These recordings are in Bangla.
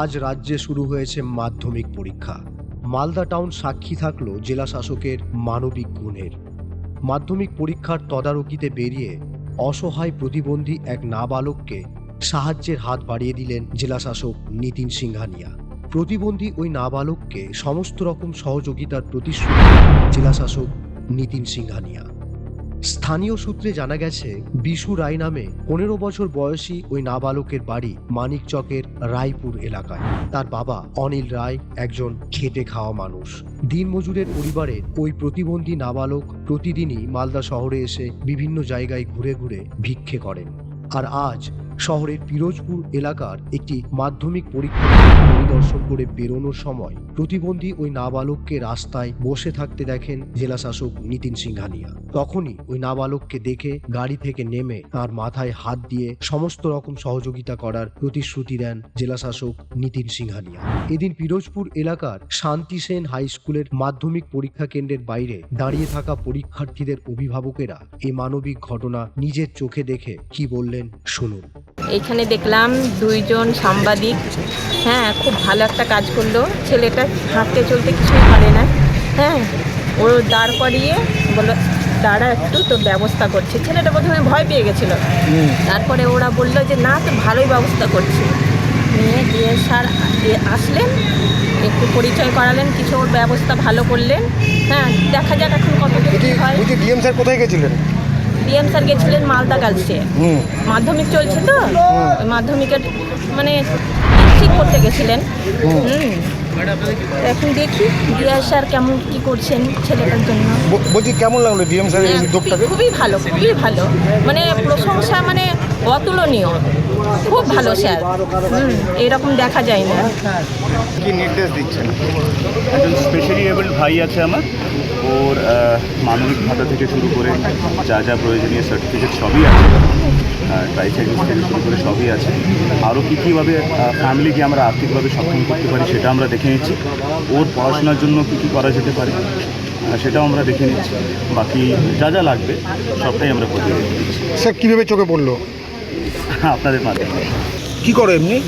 আজ রাজ্যে শুরু হয়েছে মাধ্যমিক পরীক্ষা। মালদা টাউন সাক্ষী থাকল জেলা শাসকের মানবিক গুণের। মাধ্যমিক পরীক্ষার তদারকিতে বেরিয়ে অসহায় প্রতিবন্ধী এক নাবালককে সাহায্যের হাত বাড়িয়ে দিলেন জেলা শাসক নিতিন সিংহানিয়া। প্রতিবন্ধী ওই নাবালককে সমস্ত রকম সহযোগিতার প্রতিশ্রুতি জেলা শাসক নিতিন সিংহানিয়া। স্থানীয় সূত্রে জানা গেছে, বিশু রায় নামে পনেরো বছর বয়সী ওই নাবালকের বাড়ি মানিকচকের রায়পুর এলাকায়। তার বাবা অনিল রায় একজন খেটে খাওয়া মানুষ। দিনমজুরের পরিবারের ওই প্রতিবন্ধী নাবালক প্রতিদিনই মালদা শহরে এসে বিভিন্ন জায়গায় ঘুরে ঘুরে ভিক্ষে করেন। আর আজ শহরের পিরোজপুর এলাকার একটি মাধ্যমিক পরীক্ষা পরিদর্শন করে বেরোনোর সময় প্রতিবন্ধী ওই নাবালককে রাস্তায় বসে থাকতে দেখেন জেলা শাসক নিতিন সিংহানিয়া। তখনই ওই নাবালককে দেখে গাড়ি থেকে নেমে তার মাথায় হাত দিয়ে সমস্ত রকম সহযোগিতা করার প্রতিশ্রুতি দেন জেলা শাসক নিতিন সিংহানিয়া। এদিন পিরোজপুর এলাকার শান্তি সেন হাই স্কুলের মাধ্যমিক পরীক্ষা কেন্দ্রের বাইরে দাঁড়িয়ে থাকা পরীক্ষার্থীদের অভিভাবকেরা এই মানবিক ঘটনা নিজের চোখে দেখে কি বললেন শুনুন। এইখানে দেখলাম দুইজন সাংবাদিক। হ্যাঁ খুব ভালো একটা কাজ করল। ছেলেটা হাঁটতে চলতে কিছুই পারে না। হ্যাঁ ও দাঁড় করিয়ে বলল দাঁড়া একটু তো ব্যবস্থা করছে। ছেলেটা প্রথমে ভয় পেয়ে গেছিল। তারপরে ওরা বলল যে না তো ভালোই ব্যবস্থা করছে নিয়ে গিয়ে স্যার আসলেন একটু পরিচয় করালেন কিছু ওর ব্যবস্থা ভালো করলেন। হ্যাঁ দেখা যাক এখন কত হয়। ডিএম স্যার কোথায় গেছিলেন? ডিএম স্যার গেছিলেন মালদা গার্লসে। মাধ্যমিক চলছে তো? মাধ্যমিকের মানে ঠিক করতে গেছিলেন। হুম। এখন দেখি দিয়া স্যার কেমন কি করছেন ছেলেটার জন্য। বলছি কেমন লাগল ডিএম স্যারের এই হ্যাঁ, উদ্যোগটাকে খুবই ভালো খুবই ভালো। মানে প্রশংসা মানে অতুলনীয়। খুব ভালো স্যার। এরকম দেখা যায় না। কি নির্দেশ দিচ্ছেন? একজন স্পেশালি এবলড ভাই আছে আমার। ওর মানবিক ভাতা থেকে শুরু করে যা যা প্রয়োজনীয় সার্টিফিকেট সবই আছে। ট্রাইসাইকেল থেকে শুরু করে সবই আছে। আরও কী কীভাবে ফ্যামিলিকে আমরা আর্থিকভাবে সক্ষম করতে পারি সেটা আমরা দেখে নিচ্ছি। ওর পড়াশোনার জন্য কী কী করা যেতে পারে সেটাও আমরা দেখে নিচ্ছি। বাকি যা যা লাগবে সবটাই আমরা প্রতিদিন দিচ্ছি স্যার কীভাবে চোখে পড়ল? আপনাদের মাধ্যমে। কি করো এমনি?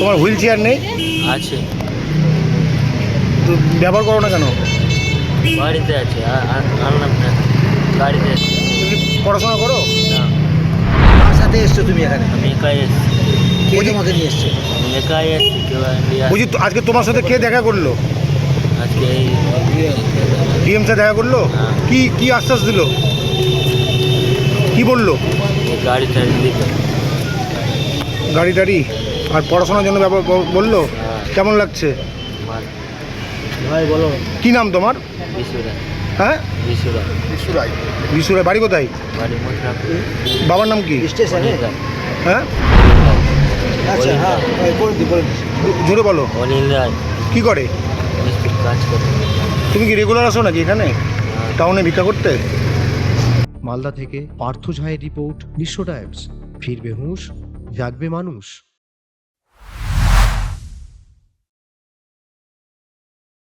তোমার হুইল চেয়ার নেই? আছে। ব্যবহার করো না কেন? বাড়িতে আছে আনলাম না। গাড়িতে আছে। তুমি পড়াশোনা করো? না। কার সাথে এসছো তুমি এখানে? আমি একাই এসছি। কে তোমাকে নিয়ে এসছে? আমি একাই এসছি কেউ তো আজকে তোমার সাথে কে দেখা করল? আজকে এই ডিএম স্যার দেখা করল? হ্যাঁ। কি কি আশ্বাস দিল? কি বলল? গাড়ি টাড়ি দিতে। গাড়ি টাড়ি আর পড়াশোনার জন্য ব্যবহার বলল? হ্যাঁ। কেমন লাগছে? ভাই বলো। কি নাম তোমার? হ্যাঁ? বিশুরাই। বাড়ি কোথায়? বাবার নাম কি? স্টেশনে? হ্যাঁ? আচ্ছা হ্যাঁ। জোরে বলো। অনিল রায় কি করে? তুমি কি রেগুলার আসো নাকি এখানে? হ্যাঁ। টাউনে ভিক্ষা করতে? মালদা থেকে পার্থ ঝায়ের রিপোর্ট বিশ্ব টাইমস ফিরবে হুঁশ জাগবে মানুষ।